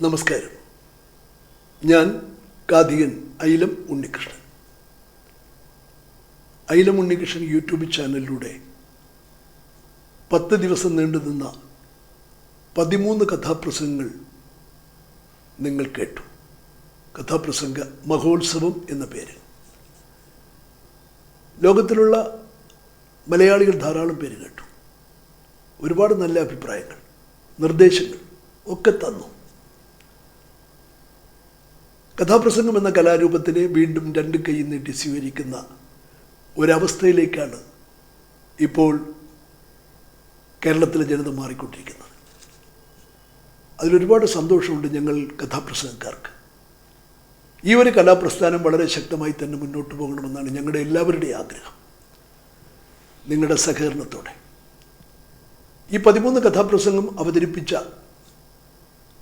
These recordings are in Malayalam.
നമസ്കാരം. ഞാൻ കാതികൻ ഐലം ഉണ്ണികൃഷ്ണൻ. ഐലം ഉണ്ണികൃഷ്ണൻ യൂട്യൂബ് ചാനലിലൂടെ പത്ത് ദിവസം നീണ്ടു നിന്ന പതിമൂന്ന് കഥാപ്രസംഗങ്ങൾ നിങ്ങൾ കേട്ടു. കഥാപ്രസംഗ മഹോത്സവം എന്ന പേര് ലോകത്തിലുള്ള മലയാളികൾ ധാരാളം പേര് കേട്ടു. ഒരുപാട് നല്ല അഭിപ്രായങ്ങൾ നിർദ്ദേശങ്ങൾ ഒക്കെ തന്നു. കഥാപ്രസംഗം എന്ന കലാരൂപത്തിനെ വീണ്ടും രണ്ട് കൈ നീട്ടി സ്വീകരിക്കുന്ന ഒരവസ്ഥയിലേക്കാണ് ഇപ്പോൾ കേരളത്തിലെ ജനത മാറിക്കൊണ്ടിരിക്കുന്നത്. അതിലൊരുപാട് സന്തോഷമുണ്ട് ഞങ്ങൾ കഥാപ്രസംഗക്കാർക്ക്. ഈ ഒരു കലാപ്രസ്ഥാനം വളരെ ശക്തമായി തന്നെ മുന്നോട്ട് പോകണമെന്നാണ് ഞങ്ങളുടെ എല്ലാവരുടെയും ആഗ്രഹം. നിങ്ങളുടെ സഹകരണത്തോടെ. ഈ പതിമൂന്ന് കഥാപ്രസംഗം അവതരിപ്പിച്ച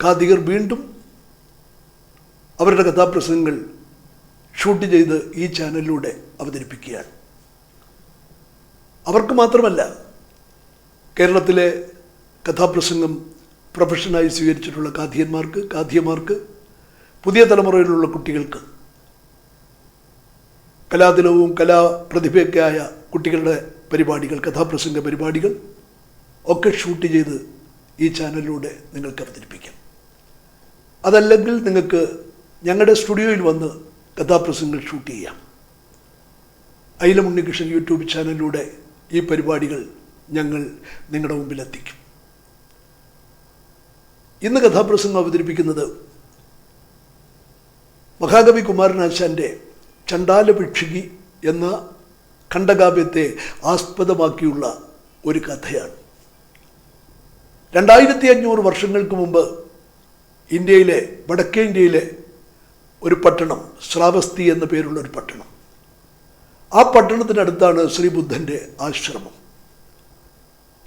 കാതികർ വീണ്ടും അവരുടെ കഥാപ്രസംഗങ്ങൾ ഷൂട്ട് ചെയ്ത് ഈ ചാനലിലൂടെ അവതരിപ്പിക്കുകയാണ്. അവർക്ക് മാത്രമല്ല കേരളത്തിലെ കഥാപ്രസംഗം പ്രൊഫഷനായി സ്വീകരിച്ചിട്ടുള്ള കാഥിയന്മാർക്ക് കാഥിയമാർക്ക് പുതിയ തലമുറയിലുള്ള കുട്ടികൾക്ക് കലാതിലവും കലാപ്രതിഭയൊക്കെയായ കുട്ടികളുടെ പരിപാടികൾ കഥാപ്രസംഗ പരിപാടികൾ ഒക്കെ ഷൂട്ട് ചെയ്ത് ഈ ചാനലിലൂടെ നിങ്ങൾക്ക് അവതരിപ്പിക്കാം. അതല്ലെങ്കിൽ നിങ്ങൾക്ക് ഞങ്ങളുടെ സ്റ്റുഡിയോയിൽ വന്ന് കഥാപ്രസംഗങ്ങൾ ഷൂട്ട് ചെയ്യാം. അയിലം ഉണ്ണികൃഷ്ണൻ യൂട്യൂബ് ചാനലിലൂടെ ഈ പരിപാടികൾ ഞങ്ങൾ നിങ്ങളുടെ മുമ്പിൽ എത്തിക്കും. ഇന്ന് കഥാപ്രസംഗം അവതരിപ്പിക്കുന്നത് മഹാകവി കുമാരനാശാന്റെ ചണ്ടാലഭിക്ഷുകി എന്ന ഖണ്ഡകാവ്യത്തെ ആസ്പദമാക്കിയുള്ള ഒരു കഥയാണ്. രണ്ടായിരത്തി അഞ്ഞൂറ് വർഷങ്ങൾക്ക് മുമ്പ് ഇന്ത്യയിലെ വടക്കേ ഇന്ത്യയിലെ ഒരു പട്ടണം ശ്രാവസ്തി എന്ന പേരുള്ള ഒരു പട്ടണം. ആ പട്ടണത്തിനടുത്താണ് ശ്രീബുദ്ധന്റെ ആശ്രമം.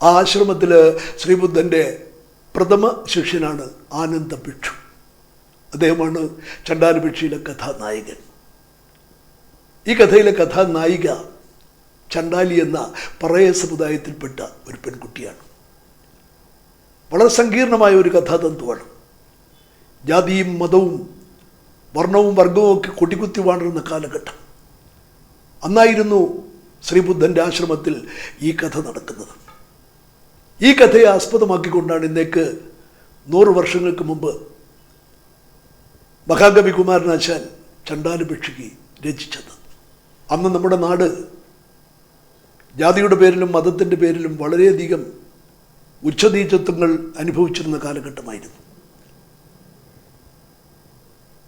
ആ ആശ്രമത്തിൽ ശ്രീബുദ്ധന്റെ പ്രഥമ ശിഷ്യനാണ് ആനന്ദ ഭിക്ഷു അദ്ദേഹമാണ് ചണ്ടാലഭിക്ഷയിലെ കഥാനായകൻ. ഈ കഥയിലെ കഥാനായിക ചണ്ടാലി എന്ന പറയ സമുദായത്തിൽപ്പെട്ട ഒരു പെൺകുട്ടിയാണ്. വളരെ സങ്കീർണമായ ഒരു കഥാതന്തുവാണ്. ജാതിയും മതവും വർണവും വർഗവും ഒക്കെ കൊട്ടിക്കുത്തി വാണിരുന്ന കാലഘട്ടം. അന്നായിരുന്നു ശ്രീബുദ്ധന്റെ ആശ്രമത്തിൽ ഈ കഥ നടക്കുന്നത്. ഈ കഥയെ ആസ്പദമാക്കിക്കൊണ്ടാണ് ഇന്നേക്ക് നൂറ് വർഷങ്ങൾക്ക് മുമ്പ് മഹാകവി കുമാരനാശാൻ ചണ്ടാലുപേക്ഷിക്ക് രചിച്ചത്. അന്ന് നമ്മുടെ നാട് ജാതിയുടെ പേരിലും മതത്തിന്റെ പേരിലും വളരെയധികം ഉച്ചനീചത്വങ്ങൾ അനുഭവിച്ചിരുന്ന കാലഘട്ടമായിരുന്നു.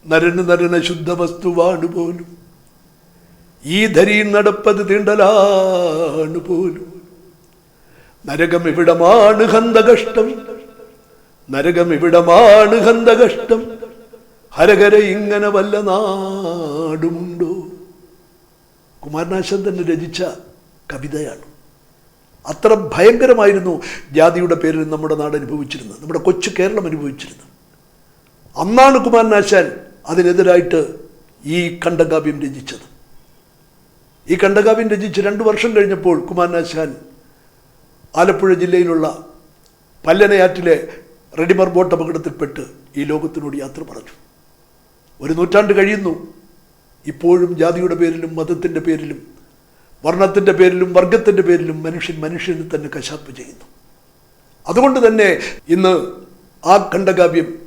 നരന് നരന ശുദ്ധ വസ്തുവാണ് പോലും. ഈ ധരി നടപ്പത് തീണ്ടലാണ് പോലും. നരകം ഇവിടമാണ് ഹന്തകഷ്ടം നരകം ഇവിടമാണ് ഹന്തകഷ്ടം ഹരകര ഇങ്ങനെ വല്ല നാടുമുണ്ടോ? കുമാരനാശൻ തന്നെ രചിച്ച കവിതയാണ്. അത്ര ഭയങ്കരമായിരുന്നു ജാതിയുടെ പേരിൽ നമ്മുടെ നാട് അനുഭവിച്ചിരുന്നത്. നമ്മുടെ കൊച്ചു കേരളം അനുഭവിച്ചിരുന്നത്. അന്നാണ് കുമാരനാശാൻ അതിനെതിരായിട്ട് ഈ ഖണ്ഡകാവ്യം രചിച്ചത്. ഈ ഖണ്ഡകാവ്യം രചിച്ച് രണ്ട് വർഷം കഴിഞ്ഞപ്പോൾ കുമാരനാശാൻ ആലപ്പുഴ ജില്ലയിലുള്ള പല്ലനയാറ്റിലെ റെഡിമർ ബോട്ട് അപകടത്തിൽപ്പെട്ട് ഈ ലോകത്തിനോട് യാത്ര പറഞ്ഞു. ഒരു നൂറ്റാണ്ട് കഴിയുന്നു. ഇപ്പോഴും ജാതിയുടെ പേരിലും മതത്തിന്റെ പേരിലും വർണത്തിന്റെ പേരിലും വർഗത്തിന്റെ പേരിലും മനുഷ്യൻ മനുഷ്യനെ തന്നെ കശാപ്പ് ചെയ്യുന്നു. അതുകൊണ്ട് തന്നെ ഇന്ന് ആ ഖണ്ഡകാവ്യം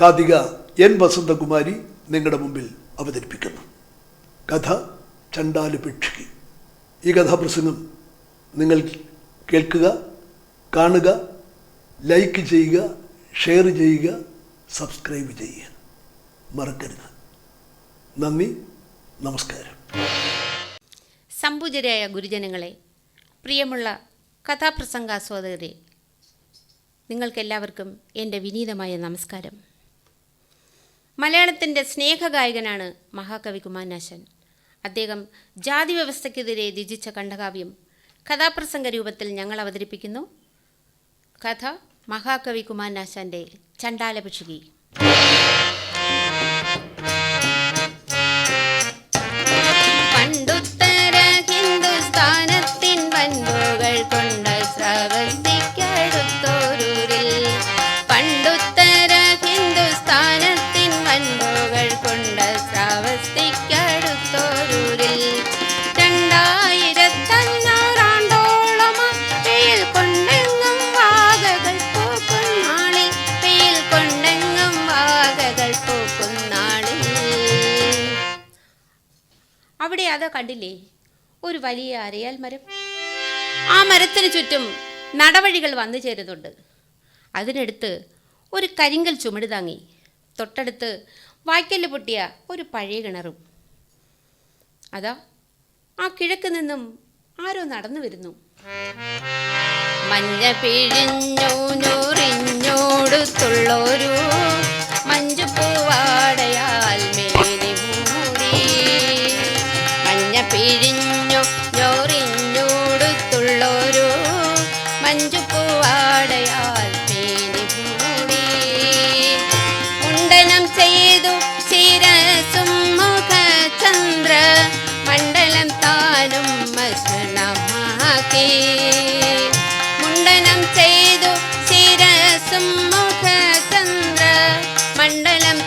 കാതിക എൻ വസന്തകുമാരി നിങ്ങളുടെ മുമ്പിൽ അവതരിപ്പിക്കുന്നു. കഥ ചണ്ടാൽ ഭിക്ഷുകി ഈ കഥാപ്രസംഗം നിങ്ങൾ കേൾക്കുക കാണുക ലൈക്ക് ചെയ്യുക ഷെയർ ചെയ്യുക സബ്സ്ക്രൈബ് ചെയ്യുക. മറക്കരുത്. നന്ദി നമസ്കാരം. സംപൂജരായ ഗുരുജനങ്ങളെ പ്രിയമുള്ള കഥാപ്രസംഗാസ്വാദകരെ നിങ്ങൾക്കെല്ലാവർക്കും എന്റെ വിനീതമായ നമസ്കാരം. മലയാളത്തിന്റെ സ്നേഹഗായകനാണ് മഹാകവി കുമാരനാശൻ അദ്ദേഹം ജാതി വ്യവസ്ഥയ്ക്കെതിരെ രചിച്ച കണ്ഠകാവ്യം കഥാപ്രസംഗ രൂപത്തിൽ ഞങ്ങൾ അവതരിപ്പിക്കുന്നു. കഥ മഹാകവി കുമാരനാശാന്റെ ചണ്ടാലഭിക്ഷുകി അതാ കണ്ടില്ലേ? ഒരു വലിയ അരയാൽ മരം. ആ മരത്തിന് ചുറ്റും നടവഴികൾ വന്നു ചേരുന്നുണ്ട്. അതിനടുത്ത് ഒരു കരിങ്കൽ ചുമട് താങ്ങി. തൊട്ടടുത്ത് വായ്ക്കൽ പൊട്ടിയ ഒരു പഴയ കിണറും. അതാ ആ കിഴക്ക് നിന്നും ആരോ നടന്നു വരുന്നു. മഞ്ഞ പിഴിഞ്ഞു മഞ്ഞ മഞ്ജു മഞ്ജു പൂവാടയാൽ മുണ്ടനം ചെയ്തു മണ്ഡലം താനും മസണമാക്കി മണ്ഡലം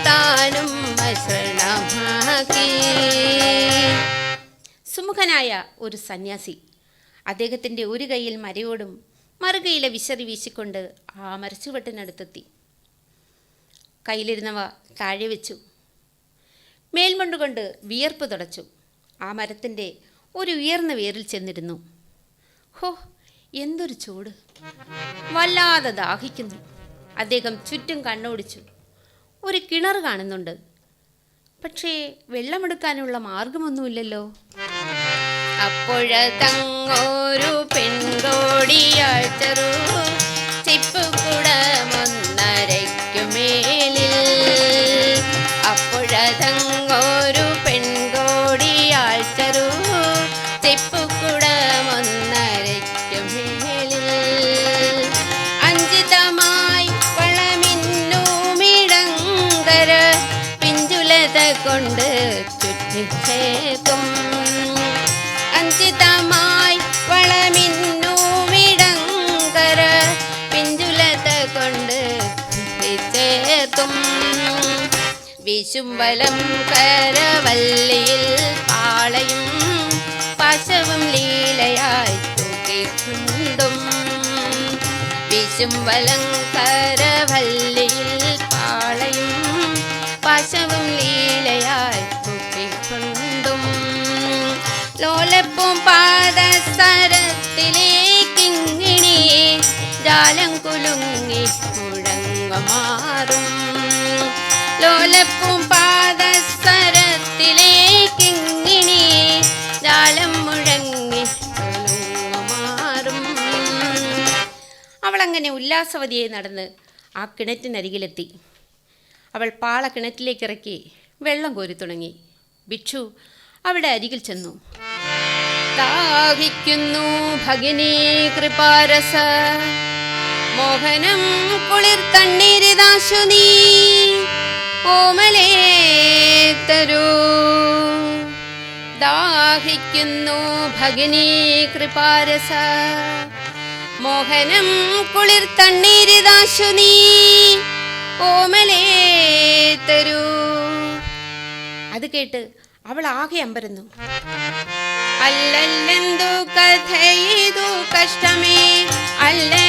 താനും സുമുഖനായ ഒരു സന്യാസി അദ്ദേഹത്തിന്റെ ഒരു കയ്യിൽ മരയോടും മറുകൈയിലെ വിശറി വീശിക്കൊണ്ട് ആ മരച്ചുവട്ടിനടുത്തെത്തി കയ്യിലിരുന്നവ താഴെ വെച്ചു. മേൽമണ്ടുകൊണ്ട് വിയർപ്പ് തുടച്ചു. ആ മരത്തിന്റെ ഒരു ഉയർന്ന വേരിൽ ചെന്നിരുന്നു. ഹോ എന്തൊരു ചൂട്. വല്ലാതെ ദാഹിക്കുന്നു. അദ്ദേഹം ചുറ്റും കണ്ണോടിച്ചു. ഒരു കിണർ കാണുന്നുണ്ട്. പക്ഷേ വെള്ളമെടുക്കാനുള്ള മാർഗമൊന്നുമില്ലല്ലോ. അപ്പോഴതങ്ങോരു പെൺകോടിയാഴ്ചറു ചിപ്പുകുടമൊന്നരയ്ക്കുമേലിൽ വിശുംബലം കരവല്ലിയിൽ പാളയും പശവും ലീലയായി തൂക്കിക്കൊണ്ടും വിശുംബലം കരവല്ലിയിൽ പാളയും പശവും ലീലയായി തൂക്കിക്കൊണ്ടും ലോലപ്പും പാദസരത്തിലേക്കിങ്ങിണി ജാലം കുലുങ്ങി മുഴങ്ങമാറും. മുഴങ്ങമാറും അവളങ്ങനെ ഉല്ലാസവതിയായി നടന്ന് ആ കിണറ്റിനരികിലെത്തി. അവൾ പാള കിണറ്റിലേക്ക് ഇറക്കി വെള്ളം കോരി തുടങ്ങി. ഭിക്ഷു അവിടെ അരികിൽ ചെന്നു. ദാഹിക്കുന്നു ഭഗിനി കൃപാരസ. മോഹനം കുളിർ തണ്ണീരിതാശു നീ ഓമലേ തരൂ. ദാഹിക്കുന്നു ഭഗിനി കൃപാരസ. മോഹനം കുളിർ തണ്ണീരിതാശു നീ. ഓമലേ അത് കേട്ട് അവൾ ആകെ അമ്പരുന്നു. അല്ലല്ലെന്തു കഥയിതു കഷ്ടമേ. അല്ലലാലങ്ങു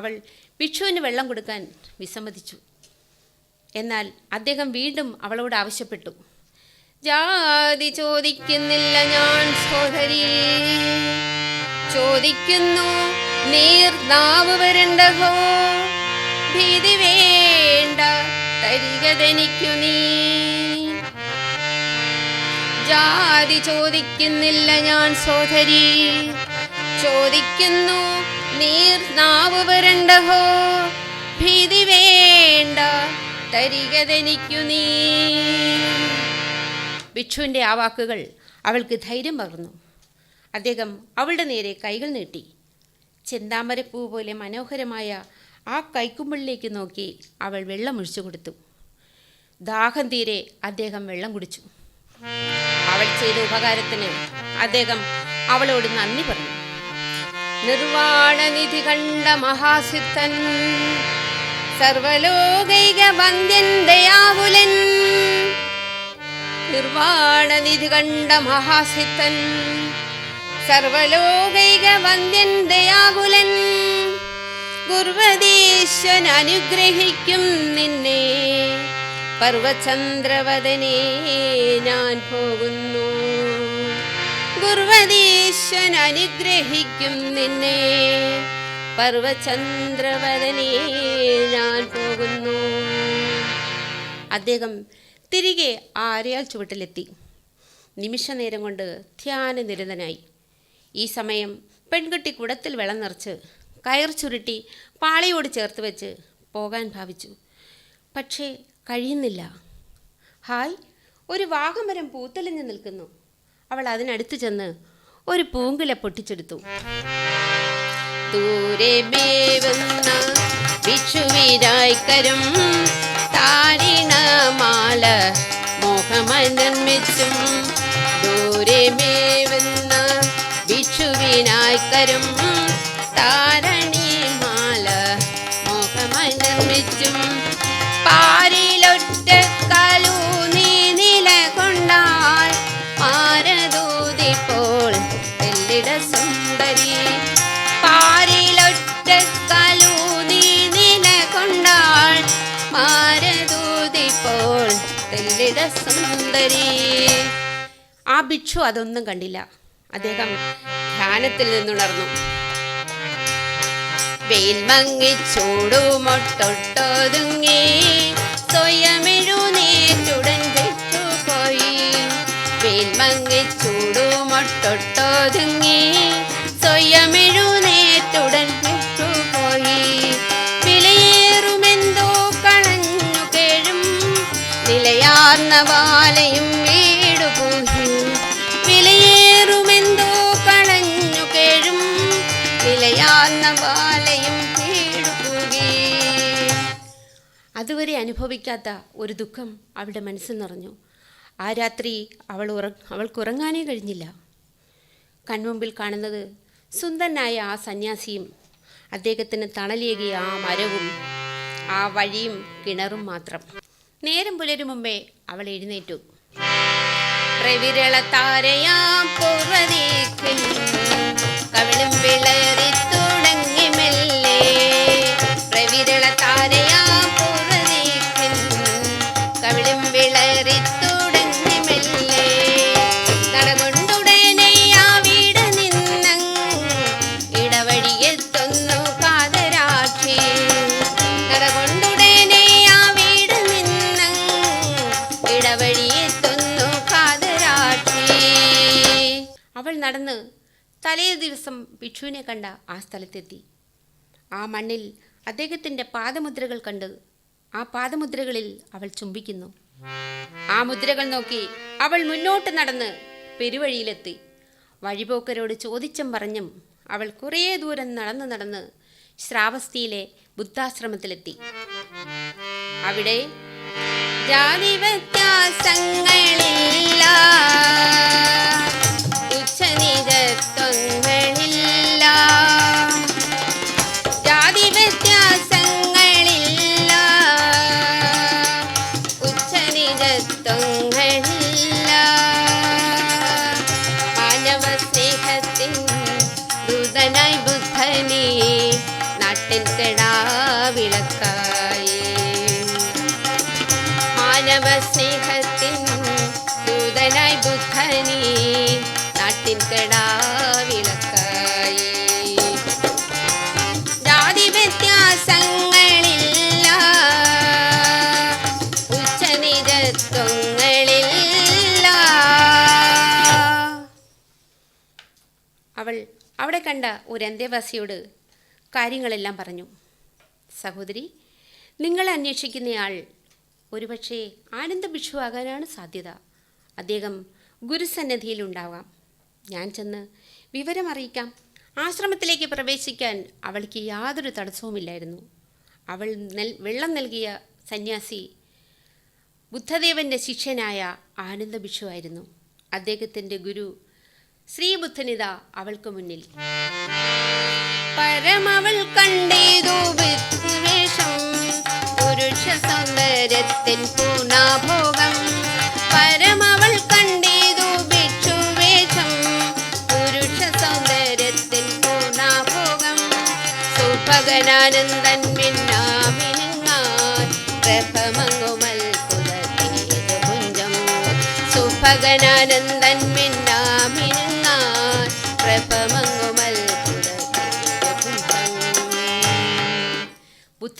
അവൾ ഭിക്ഷുവിന് വെള്ളം കൊടുക്കാൻ വിസമ്മതിച്ചു. എന്നാൽ അദ്ദേഹം വീണ്ടും അവളോട് ആവശ്യപ്പെട്ടു. ജാതി ചോദിക്കുന്നില്ല ഞാൻ സോദരി. ചോദിക്കുന്നു നീർ നാവ് വരണ്ടഹോ ഭീതി വേണ്ട തരികതെനിക്കു നീ. ജാതി ചോദിക്കുന്നില്ല ഞാൻ സോദരി. ചോദിക്കുന്നു നീർ നാവ് വരണ്ടഹോ? ഭീതി വേണ്ട തരികതെനിക്കു നീ. ഭിക്ഷുവിന്റെ ആ വാക്കുകൾ അവൾക്ക് ധൈര്യം പകർന്നു. അദ്ദേഹം അവളുടെ നേരെ കൈകൾ നീട്ടി. ചെന്താമരപ്പൂ പോലെ മനോഹരമായ ആ കൈക്കുമ്പിളിലേക്ക് നോക്കി അവൾ വെള്ളം ഒഴിച്ചു കൊടുത്തു. ദാഹം തീരെ അദ്ദേഹം വെള്ളം കുടിച്ചു. അവൾ ചെയ്ത ഉപകാരത്തിന് അദ്ദേഹം അവളോട് നന്ദി പറഞ്ഞു. നിർവാണനിധി കണ്ട മഹാസിദ്ധൻ സർവലോകൈക വന്ദ്യൻ ദയാവുലൻ. നിർവാണനിധി കണ്ട മഹാസിദ്ധൻ സർവലോകൈക വന്ദ്യൻ ദയാകുലൻ ഗുർവദീശ്വൻ അനുഗ്രഹിക്കും നിന്നെ. പർവചന്ദ്രവദനേ ഞാൻ പോകുന്നു. ഗുർവദീശ്വൻ അനുഗ്രഹിക്കും നിന്നെ. പർവചന്ദ്രവദനെ ഞാൻ പോകുന്നു. അദ്ദേഹം തിരികെ ആ ചുവട്ടിലെത്തി. ചുവട്ടിലെത്തി നിമിഷനേരം കൊണ്ട് ധ്യാന നിരതനായി ഈ സമയം പെൺകുട്ടി കുടത്തിൽ വെള്ളം നിറച്ച് കയർ ചുരുട്ടി പാളയോട് ചേർത്ത് വെച്ച് പോകാൻ ഭാവിച്ചു. പക്ഷേ കഴിയുന്നില്ല. ഹായ് ഒരു വാഗമരം പൂത്തലിഞ്ഞു നിൽക്കുന്നു. അവൾ അതിനടുത്ത് ചെന്ന് ഒരു പൂങ്കുല പൊട്ടിച്ചെടുത്തു. ദൂരെ മേവുന്ന വിഷുവിനായിക്കരും താരിണമാല മോഹമായി നിർമ്മിച്ചും ദൂരെ മേവുന്ന വിഷുവിനായിക്കരും താരണിമാല ആ ഭിക്ഷു അതൊന്നും കണ്ടില്ല. അദ്ദേഹം ധ്യാനത്തിൽ നിന്നുണർന്നു. വെയിൽമങ്ങി ചൂടുമൊട്ടൊട്ടൊതുങ്ങി സ്വയമെഴുന്നേറ്റുടൻ പോയി വെയിൽമങ്ങി ചൂടുമൊട്ടൊട്ടൊതുങ്ങി കളഞ്ഞു കേഴും കളഞ്ഞു കേഴും അതുവരെ അനുഭവിക്കാത്ത ഒരു ദുഃഖം അവളുടെ മനസ്സിൽ നിറഞ്ഞു. ആ രാത്രി അവൾ ഉറ അവൾക്കുറങ്ങാനേ കഴിഞ്ഞില്ല. കൺമുമ്പിൽ കാണുന്നത് സുന്ദരനായ ആ സന്യാസിയും അദ്ദേഹത്തിന് തണലേകിയ ആ മരവും ആ വഴിയും കിണറും മാത്രം. നേരം പുലരും മുമ്പേ അവൾ എഴുന്നേറ്റു. പ്രവിരള താരയാം തുടങ്ങി മെല്ലെ. താരയാം നടന്ന് തലേ ദിവസം ഭിക്ഷുവിനെ കണ്ട ആ സ്ഥലത്തെത്തി. ആ മണ്ണിൽ അദ്ദേഹത്തിന്റെ പാദമുദ്രകൾ കണ്ട് ആ പാദമുദ്രകളിൽ അവൾ ചുംബിക്കുന്നു. ആ മുദ്രകൾ നോക്കി അവൾ മുന്നോട്ട് നടന്ന് പെരുവഴിയിലെത്തി. വഴിപോക്കരോട് ചോദിച്ചും പറഞ്ഞും അവൾ കുറേ ദൂരം നടന്ന് നടന്ന് ശ്രാവസ്തിയിലെ ബുദ്ധാശ്രമത്തിലെത്തി. അവിടെ ജാതി വ്യത്യാസങ്ങളില്ല അവൾ അവിടെ കണ്ട ഒരു അന്തേവാസിയോട് കാര്യങ്ങളെല്ലാം പറഞ്ഞു. സഹോദരി നിങ്ങളെ അന്വേഷിക്കുന്നയാൾ ഒരുപക്ഷെ ആനന്ദ ഭിക്ഷു ആകാനാണ് സാധ്യത. അദ്ദേഹം ഗുരുസന്നിധിയിലുണ്ടാവാം ഞാൻ ചെന്ന് വിവരമറിയിക്കാം ആശ്രമത്തിലേക്ക് പ്രവേശിക്കാൻ അവൾക്ക് യാതൊരു തടസ്സവുമില്ലായിരുന്നു. അവൾ നെൽ വെള്ളം നൽകിയ സന്യാസി ബുദ്ധദേവന്റെ ശിഷ്യനായ ആനന്ദ ഭിക്ഷുവായിരുന്നു അദ്ദേഹത്തിന്റെ ഗുരു ശ്രീബുദ്ധനിത അവൾക്ക് മുന്നിൽ. പരമവൾ കണ്ടേതു വിദ്വേഷം പുരുഷ സൗന്ദര്യത്തിൻ പൂർണഭോഗം പരമവൾ കണ്ടേതു ഭിക്ഷുവേഷം പുരുഷ സൗന്ദര്യത്തിൻ പൂർണഭോഗം സുഭഗനാനന്ദൻ മിന്നാമിനുങ്ങാൻ പ്രഭമങ്ങുമൽ പുഞ്ചം. സുഭഗനാനന്ദൻ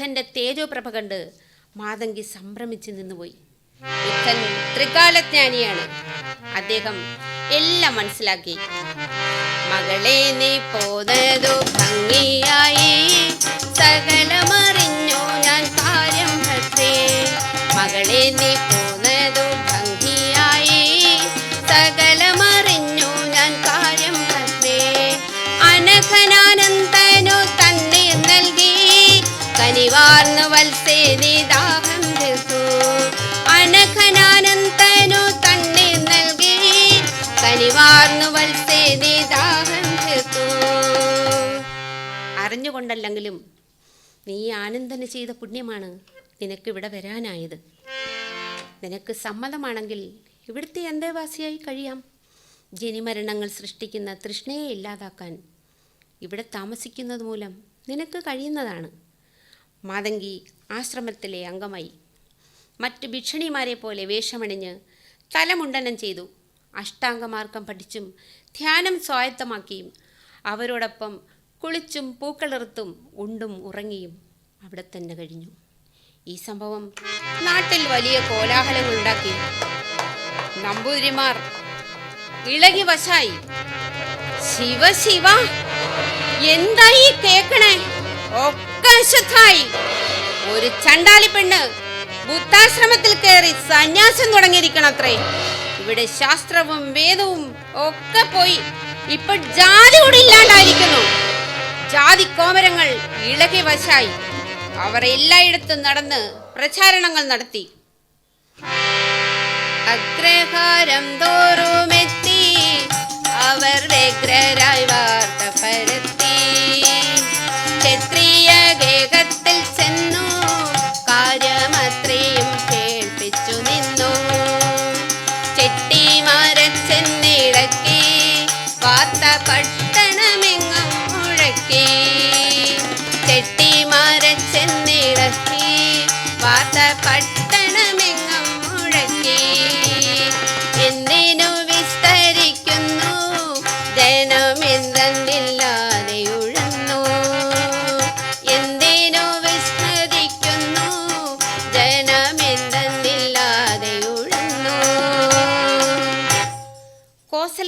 ബുദ്ധന്റെ തേജോപ്രഭ കണ്ട് മാതങ്കി സംഭ്രമിച്ച് നിന്നുപോയി. ബുദ്ധൻ ത്രികാലജ്ഞാനിയാണ്. അദ്ദേഹം എല്ലാം മനസ്സിലാക്കി. മകളെ നീ പോന്നതു ഭംഗിയായി. സകലമറിഞ്ഞു ഞാൻ കാര്യം ഭക്തേ. മകളെ നീ പോന്നതു ഭംഗിയായി. സകലമറിഞ്ഞു തന്നെ നൽകി അറിഞ്ഞുകൊണ്ടല്ലെങ്കിലും നീ ആനന്ദന് ചെയ്ത പുണ്യമാണ് നിനക്ക് ഇവിടെ വരാനായത്. നിനക്ക് സമ്മതമാണെങ്കിൽ ഇവിടുത്തെ അന്തേവാസിയായി കഴിയാം. ജനിമരണങ്ങൾ സൃഷ്ടിക്കുന്ന തൃഷ്ണയെ ഇല്ലാതാക്കാൻ ഇവിടെ താമസിക്കുന്നത് മൂലം നിനക്ക് കഴിയുന്നതാണ്. മാതങ്കി ആശ്രമത്തിലെ അംഗമായി. മറ്റ് ഭിക്ഷണിമാരെ പോലെ വേഷമണിഞ്ഞ് തലമുണ്ടനം ചെയ്തു. അഷ്ടാംഗമാർഗം പഠിച്ചും ധ്യാനം സ്വായത്തമാക്കിയും അവരോടൊപ്പം കുളിച്ചും പൂക്കളിർത്തും ഉണ്ടും ഉറങ്ങിയും അവിടെ തന്നെ കഴിഞ്ഞു. ഈ സംഭവം നാട്ടിൽ വലിയ കോലാഹലങ്ങൾ ഉണ്ടാക്കി നമ്പൂതിരിമാർ ഇളകി വശായി. ശിവ ശിവ എന്തായി കേക്കണേ? ഒക്കെ അശുദ്ധായി ഒരു ചണ്ടാലി പെണ്ണ് ബുദ്ധാശ്രമത്തിൽ കയറി സന്യാസം തുടങ്ങിയിരിക്കണത്രേ. ഇവിടെ ശാസ്ത്രവും വേദവും ഒക്കെ പോയി. ഇപ്പൊ ജാതി കൂടി ഇല്ലാണ്ടായിരിക്കുന്നു. ജാതി കോമരങ്ങൾ ഇളകി വശായി. അവർ എല്ലായിടത്തും നടന്ന് പ്രചാരണങ്ങൾ നടത്തി. അഗ്രഹാരം തോറുമെത്തി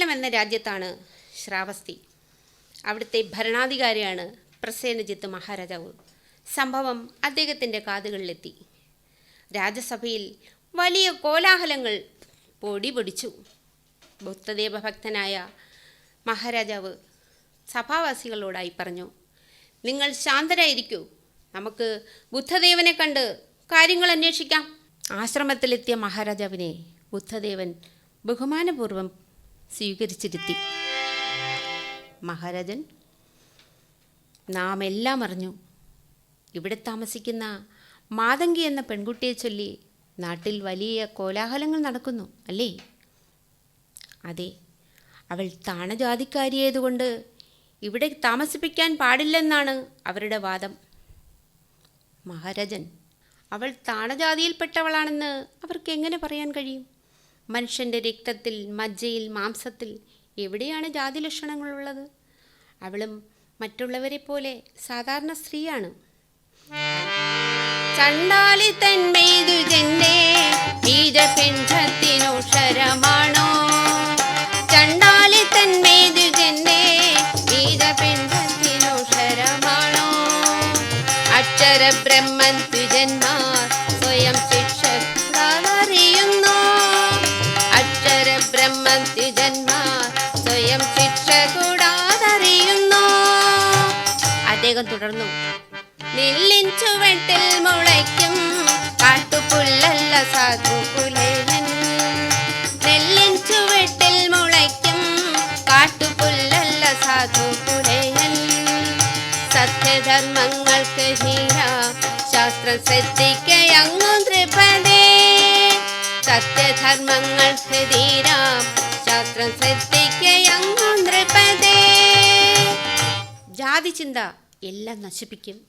കോസലം എന്ന രാജ്യത്താണ് ശ്രാവസ്തി. അവിടുത്തെ ഭരണാധികാരിയാണ് പ്രസേനജിത്ത് മഹാരാജാവ്. സംഭവം അദ്ദേഹത്തിന്റെ കാതുകളിലെത്തി. രാജസഭയിൽ വലിയ കോലാഹലങ്ങൾ പൊടി പൊടിച്ചു ബുദ്ധദേവ ഭക്തനായ മഹാരാജാവ് സഭാവാസികളോടായി പറഞ്ഞു നിങ്ങൾ ശാന്തരായിരിക്കൂ. നമുക്ക് ബുദ്ധദേവനെ കണ്ട് കാര്യങ്ങൾ അന്വേഷിക്കാം. ആശ്രമത്തിലെത്തിയ മഹാരാജാവിനെ ബുദ്ധദേവൻ ബഹുമാനപൂർവം സ്വീകരിച്ചിരുത്തി. മഹാരാജൻ നാം എല്ലാം അറിഞ്ഞു. ഇവിടെ താമസിക്കുന്ന മാതങ്കി എന്ന പെൺകുട്ടിയെ ചൊല്ലി നാട്ടിൽ വലിയ കോലാഹലങ്ങൾ നടക്കുന്നു അല്ലേ? അതെ അവൾ താണജാതിക്കാരിയായതുകൊണ്ട് ഇവിടെ താമസിപ്പിക്കാൻ പാടില്ലെന്നാണ് അവരുടെ വാദം. മഹാരാജൻ അവൾ താണജാതിയിൽപ്പെട്ടവളാണെന്ന് അവർക്ക് എങ്ങനെ പറയാൻ കഴിയും? മനുഷ്യന്റെ രക്തത്തിൽ മജ്ജയിൽ മാംസത്തിൽ എവിടെയാണ് ജാതി ലക്ഷണങ്ങളുള്ളത്? അവളും മറ്റുള്ളവരെ പോലെ സാധാരണ സ്ത്രീയാണ്. ബ്രഹ്മൻ തുജന്മാർ രാഗം തുടർന്നു. നെല്ലിൻ ചുവട്ടിൽ മുളയ്ക്കും കാട്ടുപുല്ലല്ല സാധുപുലയൻ നെല്ലിൻ ചുവട്ടിൽ മുളയ്ക്കും കാട്ടുപുല്ലല്ല സാധുപുലയൻ സത്യധർമ്മങ്ങൾക്ക് ഹീര ശാസ്ത്രം ശ്രദ്ധിക്കയങ്ങു ത്രിപദേ സത്യധർമ്മങ്ങൾക്ക് ധീരാം ശാസ്ത്രം ശ്രദ്ധിക്കയങ്ങു നൃപദേ ജാതി ചിന്ത എല്ലാം നശിപ്പിക്കും.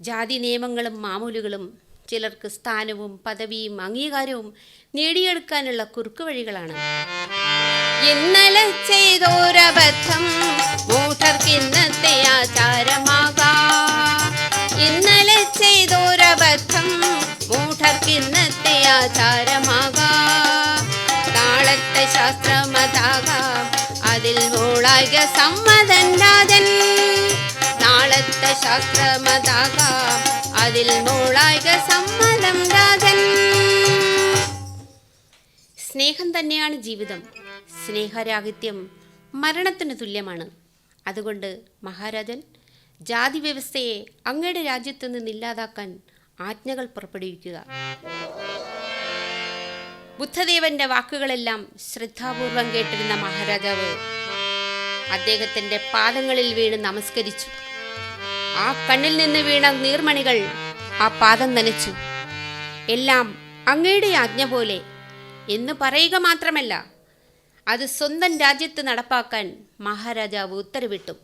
ജാതി നിയമങ്ങളും മാമൂലുകളും ചിലർക്ക് സ്ഥാനവും പദവിയും അംഗീകാരവും നേടിയെടുക്കാനുള്ള കുറുക്കുവഴികളാണ് ഇന്നലെ ചെയ്തോരബദ്ധം മൂഢർക്ക് ഇന്നത്തെ ആചാരമാകാം. ഇന്നലെ ചെയ്തോരബദ്ധം മൂഢർക്ക് ഇന്നത്തെ ആചാരമാകാം. നാളത്തെ ശാസ്ത്രമതാകാം അതിൽ മൂളായ സമ്മതൻ രാജൻ സ്നേഹം തന്നെയാണ് ജീവിതം. സ്നേഹരാഹിത്യം മരണത്തിന് തുല്യമാണ്. അതുകൊണ്ട് മഹാരാജൻ ജാതി വ്യവസ്ഥയെ അങ്ങയുടെ രാജ്യത്തു നിന്ന് ഇല്ലാതാക്കാൻ ആജ്ഞകൾ പുറപ്പെടുവിക്കുക. ബുദ്ധദേവന്റെ വാക്കുകളെല്ലാം ശ്രദ്ധാപൂർവം കേട്ടിരുന്ന മഹാരാജാവ് അദ്ദേഹത്തിന്റെ പാദങ്ങളിൽ വീണ് നമസ്കരിച്ചു. ആ കണ്ണിൽ നിന്ന് വീണ നീർമണികൾ ആ പാദം നനച്ചു. എല്ലാം അങ്ങയുടെ ആജ്ഞ പോലെ എന്ന് പറയുക മാത്രമല്ല അത് സ്വന്തം രാജ്യത്ത് നടപ്പാക്കാൻ മഹാരാജാവ് ഉത്തരവിട്ടു.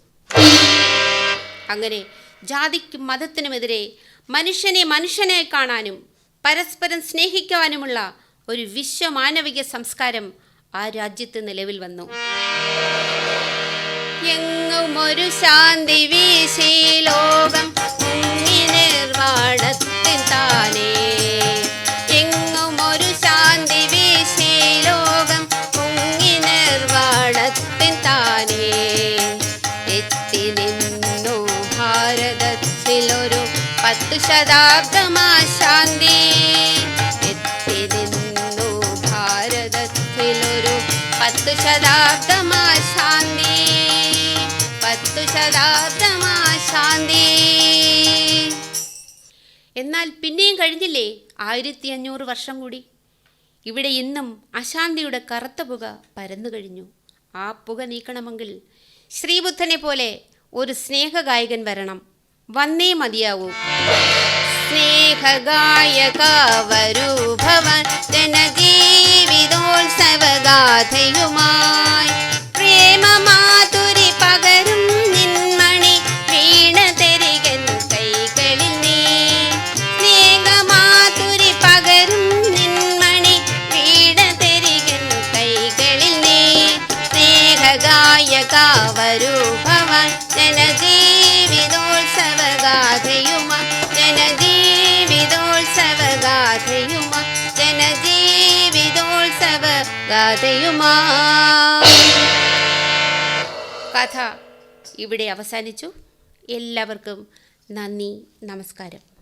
അങ്ങനെ ജാതിക്കും മതത്തിനുമെതിരെ മനുഷ്യനെ മനുഷ്യനെ കാണാനും പരസ്പരം സ്നേഹിക്കുവാനുമുള്ള ഒരു വിശ്വമാനവിക സംസ്കാരം ആ രാജ്യത്ത് നിലവിൽ വന്നു. എങ്ങും ഒരു ശാന്തി വീശി ലോകം നിർവാണത്തിൻ താനേ ഒരു ലോകം നിർവാണത്തിൻ താനേ എത്തി നിന്നു ശതാബ്ദമാ ശാന്തി. എന്നാൽ പിന്നെയും കഴിഞ്ഞില്ലേ? ആയിരത്തി അഞ്ഞൂറ് വർഷം കൂടി. ഇവിടെ ഇന്നും അശാന്തിയുടെ കറുത്ത പുക പരന്നു കഴിഞ്ഞു. ആ പുക നീക്കണമെങ്കിൽ ശ്രീബുദ്ധനെ പോലെ ഒരു സ്നേഹഗായകൻ വരണം. വന്നേ മതിയാവൂ. സ്നേഹഗായക വരൂ ഭവൻ ജനജീവിതോത്സവഗാഥയുമായി കഥ ഇവിടെ അവസാനിച്ചു. എല്ലാവർക്കും നന്ദി നമസ്കാരം.